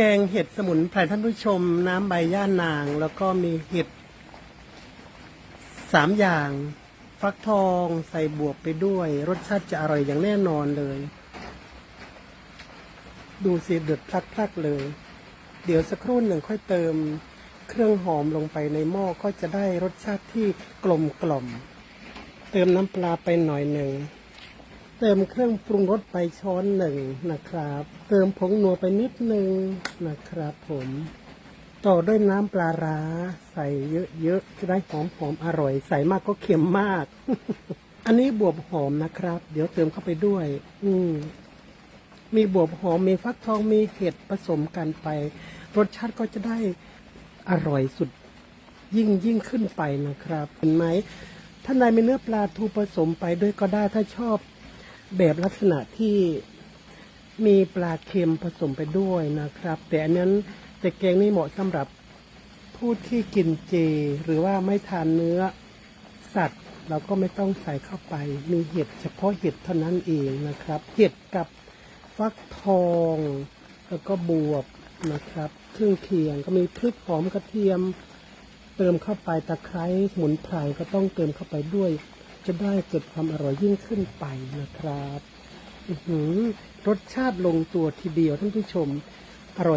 แกงเห็ดสมุนไพรท่านผู้ชม น้ำใบย่านาง แล้วก็มีเห็ดสามอย่างฟักทองใส่บวบไปด้วย รสชาติจะอร่อยอย่างแน่นอนเลย ดูสิเดือดพลักๆเลย เดี๋ยวสักครู่หนึ่งค่อยเติมเครื่องหอมลงไปในหม้อก็จะได้รสชาติที่กลมกล่อม เติมน้ำปลาไปหน่อยหนึ่ง เติมเครื่องปรุงรสไปช้อนหนึ่งนะครับ เติมผงนัวไปนิดหนึ่งนะครับผม ต่อด้วยน้ำปลาร้า ใส่เยอะๆจะได้หอมหอมๆอร่อย ใส่มากก็เค็มมาก อันนี้บวบหอมนะครับ เดี๋ยวเติมเข้าไปด้วย อืมมีบวบหอมมีฟักทองมีเห็ดผสมกันไป รสชาติก็จะได้อร่อยสุดยิ่งยิ่งขึ้นไปนะครับ เห็นไหมท่านใดมีเนื้อปลาทูผสมไปด้วยก็ได้ถ้าชอบ แบบลักษณะที่มีปลาเค็มผสมไปด้วยนะครับ แต่อันนั้นแต่แกงนี่เหมาะสำหรับผู้ที่กินเจ หรือว่าไม่ทานเนื้อสัตว์ เราก็ไม่ต้องใส่เข้าไป มีเห็ดเฉพาะเห็ดเท่านั้นเองนะครับ เห็ดกับฟักทองแล้วก็บวบนะครับเครื่องเคียงก็มีพริกหอมกระเทียม เติมเข้าไปตะไคร้สมุนไพรก็ต้องเติมเข้าไปด้วย จะได้เกิดความอร่อยยิ่งขึ้นไปนะครับรสชาติลงตัวทีเดียวท่านผู้ชมอร่อย